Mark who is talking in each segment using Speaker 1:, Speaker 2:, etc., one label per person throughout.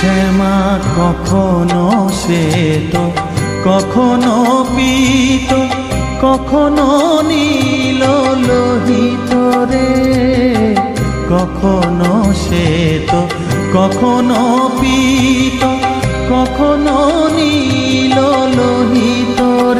Speaker 1: শ্যামা কখনো শ্বেত কখনো পীত, কখনো নীল লোহিত রে। কখনো শ্বেত কখনো পীত, কখনো নীল লোহিত রে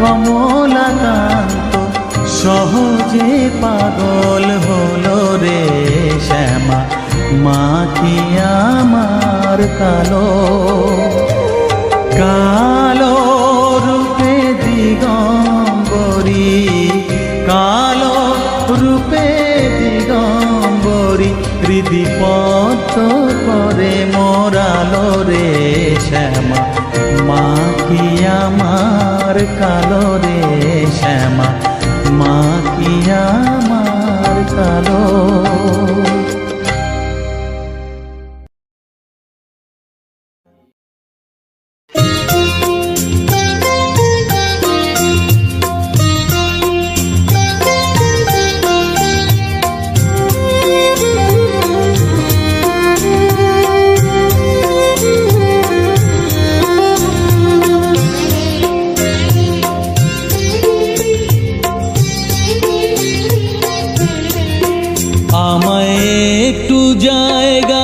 Speaker 1: কমলাকান্ত, সহজে পাগল হলো রে শ্যামা মা কি আমার কালো। কালো রূপে দিগম্বরী, কালো রূপে দিগম্বরী হৃদি পদ্ম করে মোরালো রে শ্যামা মা কি আমার কালো রে শ্যামা। আমায় একটু জায়গা